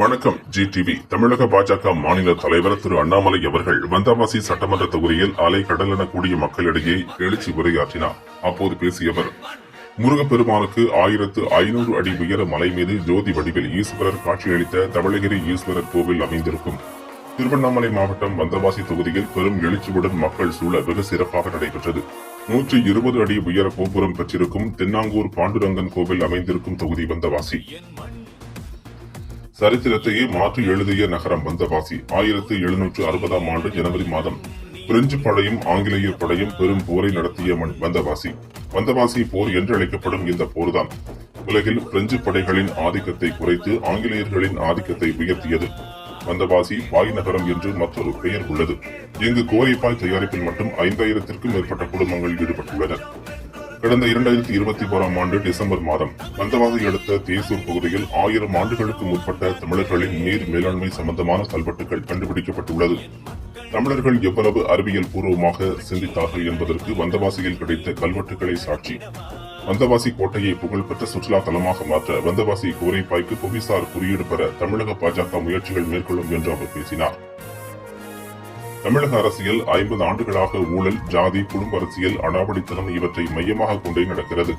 வணக்கம் G TV தமிழக பாஜக மாநில தலைவர் திரு அண்ணாமலை அவர்கள் வந்தவாசி சட்டமன்ற தொகுதியில் அலை கடலென கூடிய மக்களிடையே எழுச்சி உரையாற்றினார். அப்போது பேசியவர் முருகப்பெருமானுக்கு ஆயிரத்து ஐநூறு அடி உயர மலை மீது ஜோதி வடிவில் ஈஸ்வரர் காட்சியளித்த தமிழகிரி ஈஸ்வரர் கோவில் அமைந்திருக்கும். திருவண்ணாமலை மாவட்டம் வந்தவாசி தொகுதியில் பெரும் எழுச்சியுடன் மக்கள் சூழ வெகு சிறப்பாக நடைபெற்றது. நூற்றி இருபது அடி உயர கோபுரம் பெற்றிருக்கும் தென்னாங்கூர் பாண்டுரங்கன் கோவில் அமைந்திருக்கும் தொகுதி வந்தவாசி. சரித்திரத்தையே மாற்றி எழுதிய நகரம் வந்தவாசி. ஆயிரத்து எழுநூற்று அறுபதாம் ஆண்டு ஜனவரி மாதம் பிரெஞ்சு படையும் ஆங்கிலேயர் படையும் பெரும் போரை நடத்திய மண் வந்தவாசி. வந்தவாசி போர் என்று அழைக்கப்படும் இந்த போர்தான். உலகில் பிரெஞ்சு படைகளின் ஆதிக்கத்தை குறைத்து ஆங்கிலேயர்களின் ஆதிக்கத்தை உயர்த்தியது. வந்தவாசி பாய் நகரம் என்று மற்றொரு பெயர் உள்ளது. இங்கு கோரிப்பாய் தயாரிப்பில் மட்டும் ஐந்தாயிரத்திற்கும் மேற்பட்ட குடும்பங்கள் ஈடுபட்டுள்ளனர் கடந்த இரண்டாயிரத்தி இருபத்தி ஓராம் ஆண்டு டிசம்பர் மாதம் வந்தவாசி அடுத்த தேசூர் பகுதியில் ஆயிரம் ஆண்டுகளுக்கு முற்பட்ட தமிழர்களின் நீர் மேலாண்மை சம்பந்தமான கல்வெட்டுகள் கண்டுபிடிக்கப்பட்டுள்ளது. தமிழர்கள் எவ்வளவு அறிவியல் பூர்வமாக சிந்தித்தார்கள் என்பதற்கு வந்தவாசியில் கிடைத்த கல்வெட்டுகளை சாட்சி வந்தவாசி கோட்டையை புகழ்பெற்ற சுற்றுலா தலமாக மாற்ற வந்தவாசி கோரைப்பாய்க்கு புவிசார் குறியீடு பெற தமிழக பாஜக முயற்சிகள் மேற்கொள்ளும் என்று அவர் பேசினார். தமிழக அரசியல் ஐம்பது ஆண்டுகளாக ஊழல் ஜாதி குடும்ப அரசியல் அடாவடித்தனம் இவற்றை மையமாக கொண்டே நடக்கிறது.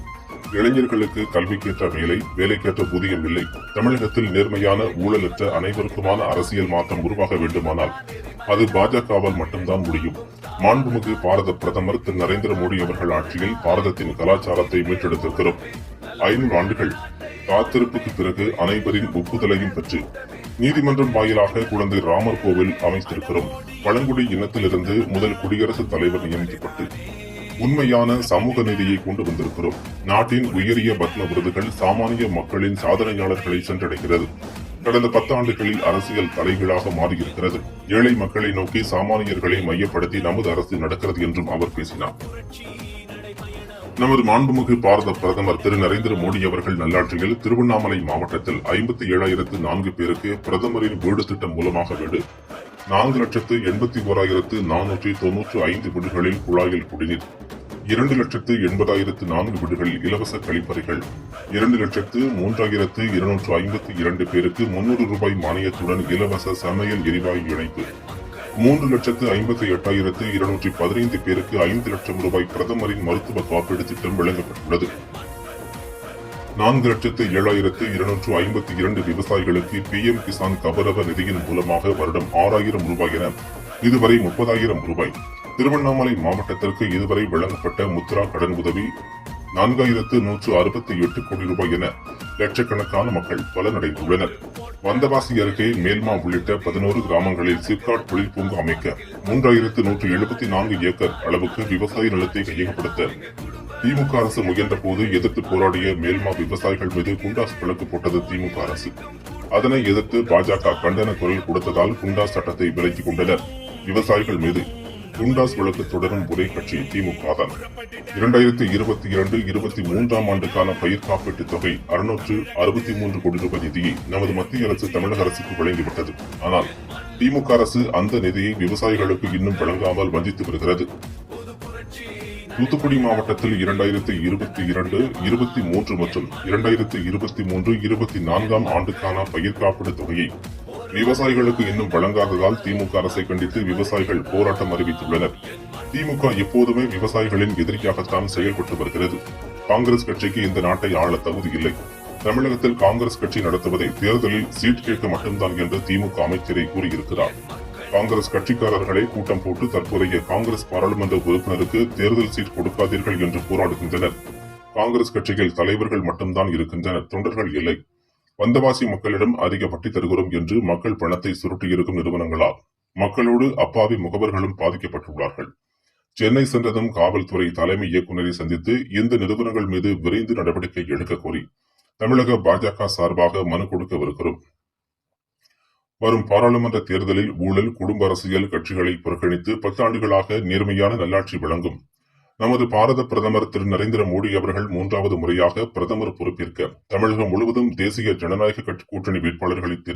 இளைஞர்களுக்கு கல்விக்கேற்ற வேலை வேலைக்கேற்ற ஊதியம் இல்லை. தமிழகத்தில் நேர்மையான ஊழலற்ற அனைவருக்குமான அரசியல் மாற்றம் உருவாக வேண்டுமானால் அது பாஜகவால் மட்டும்தான் முடியும். மாண்புமிகு பாரத பிரதமர் திரு. நரேந்திர மோடி அவர்கள் ஆட்சியில் பாரதத்தின் கலாச்சாரத்தை மீட்டெடுத்திருக்கிறோம். ஐநூறு ஆண்டுகள் காத்திருப்புக்கு பிறகு அனைவரின் ஒப்புதலையும் பெற்று நீதிமன்றம் வாயிலாக குழந்தை ராமர் கோவில் அமைத்திருக்கிறோம் பழங்குடி இனத்திலிருந்து முதல் குடியரசுத் தலைவர் நியமிக்கப்பட்டு உண்மையான சமூக நீதியை கொண்டு வந்திருக்கிறோம். நாட்டின் உயரிய பத்ம விருதுகள் சாமானிய மக்களின் சாதனையாளர்களை சென்றடைகிறது. கடந்த பத்தாண்டுகளில் அரசியல் தலைகீழாக மாறியிருக்கிறது. ஏழை மக்களை நோக்கி சாமானியர்களை மையப்படுத்தி நமது அரசு நடக்கிறது என்றும் அவர் பேசினார். நமது மாண்புமிகு பாரத பிரதமர் திரு நரேந்திர மோடி அவர்கள் நல்லாட்சியில் திருவண்ணாமலை மாவட்டத்தில் ஐம்பத்தி ஏழாயிரத்து நான்கு பேருக்கு பிரதமரின் வீடு திட்டம் மூலமாக வீடு நான்கு லட்சத்து எண்பத்தி ஓராயிரத்து நானூற்றி தொன்னூற்று ஐந்து வீடுகளில் குழாயில் குடிநீர் இரண்டு லட்சத்து எண்பதாயிரத்து நான்கு வீடுகளில் இலவச கழிப்பறைகள் இரண்டு லட்சத்து மூன்றாயிரத்து இருநூற்று ஐம்பத்தி இரண்டு பேருக்கு முன்னூறு ரூபாய் மானியத்துடன் இலவச சமையல் எரிவாயு இணைப்பு மூன்று லட்சத்து ஐம்பத்தி எட்டாயிரத்து இருநூற்றி பதினைந்து பேருக்கு ஐந்து லட்சம் ரூபாய் பிரதமரின் மருத்துவ காப்பீடு திட்டம் வழங்கப்பட்டுள்ளது. நான்கு லட்சத்து ஏழாயிரத்து இருநூற்று ஐம்பத்தி இரண்டு விவசாயிகளுக்கு பி எம் கிசான் கபரவ நிதியின் மூலமாக வருடம் ஆறாயிரம் ரூபாய் என இதுவரை முப்பதாயிரம் ரூபாய். திருவண்ணாமலை மாவட்டத்திற்கு இதுவரை வழங்கப்பட்ட முத்ரா கடன் உதவி நான்காயிரத்து நூற்று அறுபத்தி எட்டு கோடி ரூபாய் என லட்சக்கணக்கான மக்கள் பலனடைந்துள்ளனர். வந்தவாசி அருகே மேல்மா உள்ளிட்ட பதினோரு கிராமங்களில் சிப்காட் தொழிற்பூங்கா அமைக்க மூன்றாயிரத்து நூற்று எழுபத்தி நான்கு ஏக்கர் அளவுக்கு விவசாய நிலத்தை கையகப்படுத்த திமுக அரசு முயன்ற போது எதிர்த்து போராடிய மேல்மா விவசாயிகள் மீது குண்டாஸ் வழக்கு போட்டது திமுக அரசு. அதனை எதிர்த்து பாஜக கண்டன குரல் கொடுத்ததால் குண்டாஸ் சட்டத்தை விலக்கிக் கொண்டனர். விவசாயிகள் மீது குண்டாஸ் வழக்கு தொடரும் ஒரே கட்சி திமுக தான். இரண்டாயிரத்தி இருபத்தி இரண்டு இருபத்தி மூன்றாம் ஆண்டுக்கான பயிர் காப்பீட்டுத் தொகை அறுநூற்று அறுபத்தி மூன்று கோடி ரூபாய் நிதியை நமது மத்திய அரசு தமிழக அரசுக்கு வழங்கிவிட்டது. ஆனால் திமுக அரசு அந்த நிதியை விவசாயிகளுக்கு இன்னும் வழங்காமல் வஞ்சித்து வருகிறது. தூத்துக்குடி மாவட்டத்தில் இரண்டாயிரத்தி இருபத்தி இரண்டு இருபத்தி மூன்று மற்றும் இரண்டாயிரத்தி இருபத்தி மூன்று இருபத்தி நான்காம் ஆண்டுக்கான பயிர் காப்பீடு தொகையை விவசாயிகளுக்கு இன்னும் வழங்காததால் திமுக அரசை கண்டித்து விவசாயிகள் போராட்டம் அறிவித்துள்ளனர். திமுக எப்போதுமே விவசாயிகளின் எதிரியாகத்தான் செயல்பட்டு வருகிறது. காங்கிரஸ் கட்சிக்கு இந்த நாட்டை ஆள தகுதி இல்லை. தமிழகத்தில் காங்கிரஸ் கட்சி நடத்துவதை தேர்தலில் சீட் கேட்க மட்டும்தான் என்று திமுக அமைச்சரை கூறியிருக்கிறார். காங்கிரஸ் கட்சிக்காரர்களே கூட்டம் போட்டு தற்போதைய காங்கிரஸ் பாராளுமன்ற உறுப்பினருக்கு தேர்தல் சீட் கொடுக்காதீர்கள் என்று போராடுகின்றனர். காங்கிரஸ் கட்சிகள் தலைவர்கள் மட்டும்தான் இருக்கின்றனர். தொண்டர்கள் இல்லை. வந்தவாசி மக்களிடம் அதிக பட்டி தருகிறோம் என்று மக்கள் பணத்தை சுருட்டியிருக்கும் நிறுவனங்களால் மக்களோடு அப்பாவி முகவர்களும் பாதிக்கப்பட்டுள்ளார்கள். சென்னை சென்றதும் காவல்துறை தலைமை இயக்குநரை சந்தித்து இந்த நிறுவனங்கள் மீது விரைந்து நடவடிக்கை எடுக்க கோரி தமிழக பாஜக சார்பாக மனு கொடுக்கவிருக்கிறோம். வரும் பாராளுமன்ற தேர்தலில் ஊழல் குடும்ப அரசியல் கட்சிகளை புறக்கணித்து பத்தாண்டுகளாக நேர்மையான நல்லாட்சி வழங்கும் நமது பாரத பிரதமர் திரு நரேந்திர மோடி அவர்கள் மூன்றாவது முறையாக பிரதமர் பொறுப்பேற்க தமிழகம் முழுவதும் தேசிய ஜனநாயக கட்சி கூட்டணி வேட்பாளர்களை தேர்ந்து